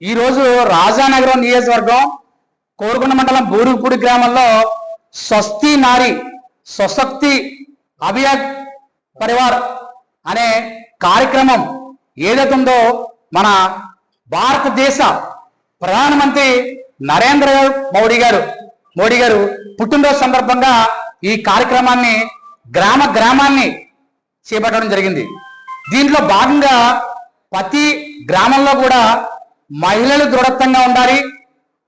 ఈరోజు రాజానగరం నియోజకవర్గం కోరుకొండ మండలం బూరుగుపూడి గ్రామంలో స్వస్తి నారి స్వశక్తి అభియాన్ పరివార్ అనే కార్యక్రమం ఏదైతే ఉందో మన భారతదేశ ప్రధానమంత్రి నరేంద్ర మోడీ గారు మోడీ గారు పుట్టినరోజు సందర్భంగా ఈ కార్యక్రమాన్ని గ్రామ గ్రామాన్ని చేపట్టడం జరిగింది. దీంట్లో భాగంగా ప్రతి గ్రామంలో కూడా మహిళలు దృఢత్వంగా ఉండాలి.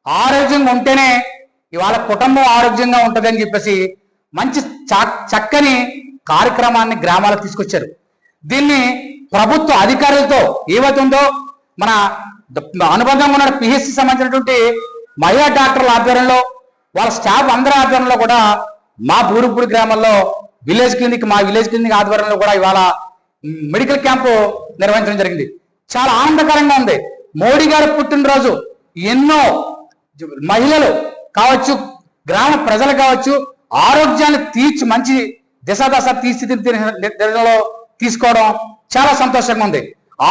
ఆరోగ్యంగా ఉంటేనే ఇవాళ కుటుంబం ఆరోగ్యంగా ఉంటుందని చెప్పేసి మంచి చ- చక్కని కార్యక్రమాన్ని గ్రామాలకు తీసుకొచ్చారు. దీన్ని ప్రభుత్వ అధికారులతో ఏవైతుందో మన అనుబంధంగా ఉన్న పిహెచ్సి సంబంధించినటువంటి మహిళా డాక్టర్ల ఆధ్వర్యంలో వాళ్ళ స్టాఫ్ అందరి ఆధ్వర్యంలో కూడా మా బూరుపూడి గ్రామంలో విలేజ్ క్లినిక్ మా విలేజ్ క్లినిక్ ఆధ్వర్యంలో కూడా ఇవాళ మెడికల్ క్యాంపు నిర్వహించడం జరిగింది. చాలా ఆనందకరంగా ఉంది. మోడీ గారు పుట్టినరోజు ఎన్నో మహిళలు కావచ్చు గ్రామ ప్రజలు కావచ్చు ఆరోగ్యాన్ని తీర్చి మంచి దిశాదశ దశ తీసుకోవడం చాలా సంతోషంగా ఉంది.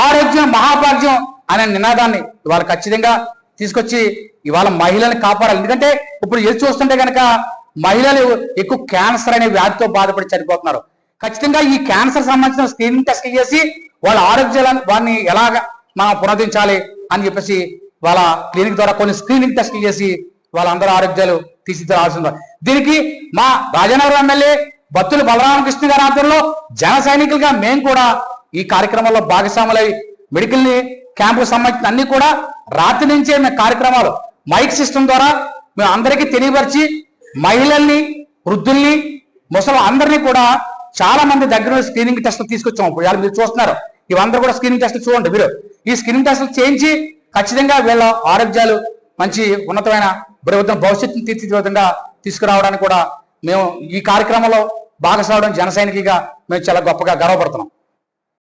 ఆరోగ్యం మహాభాగ్యం అనే నినాదాన్ని ఇవాళ ఖచ్చితంగా తీసుకొచ్చి ఇవాళ మహిళల్ని కాపాడాలి. ఎందుకంటే ఇప్పుడు ఎదురు చూస్తుంటే కనుక మహిళలు ఎక్కువ క్యాన్సర్ అనే వ్యాధితో బాధపడి చనిపోతున్నారు. ఖచ్చితంగా ఈ క్యాన్సర్ సంబంధించిన స్క్రీనింగ్ టెస్ట్ చేసి వాళ్ళ ఆరోగ్యాలను వారిని ఎలాగ మనం పునరుద్ధరించాలి అని చెప్పేసి వాళ్ళ క్లినిక్ ద్వారా కొన్ని స్క్రీనింగ్ టెస్టులు చేసి వాళ్ళందరూ ఆరోగ్యాలు తీర్చిదిద్దాల్సింది దీనికి మా రాజనగరం ఎమ్మెల్యే బత్తుల బలరామకృష్ణ గారి ఆధ్వర్యంలో జన సైనికులుగా మేము కూడా ఈ కార్యక్రమంలో భాగస్వాములై మెడికల్ క్యాంపు సంబంధించిన అన్ని కూడా రాత్రి నుంచే మేము కార్యక్రమాలు మైక్ సిస్టమ్ ద్వారా మేము అందరికీ తెలియపరిచి మహిళల్ని వృద్ధుల్ని ముసలి అందరినీ కూడా చాలా మంది దగ్గర స్క్రీనింగ్ టెస్ట్ తీసుకొచ్చాం ఇప్పుడు ఇవాళ మీరు చూస్తున్నారు. ఇవందరూ కూడా స్క్రీనింగ్ టెస్ట్ చూడండి మీరు. ఈ స్క్రీనింగ్ టెస్టులు చేయించి ఖచ్చితంగా వీళ్ళ ఆరోగ్యాలు మంచి ఉన్నతమైన ప్రభుత్వం భవిష్యత్తును తీర్చిదిద్దే విధంగా తీసుకురావడానికి కూడా మేము ఈ కార్యక్రమంలో భాగస్వామ్యం జనసైనికిగా మేము చాలా గొప్పగా గర్వపడుతున్నాం.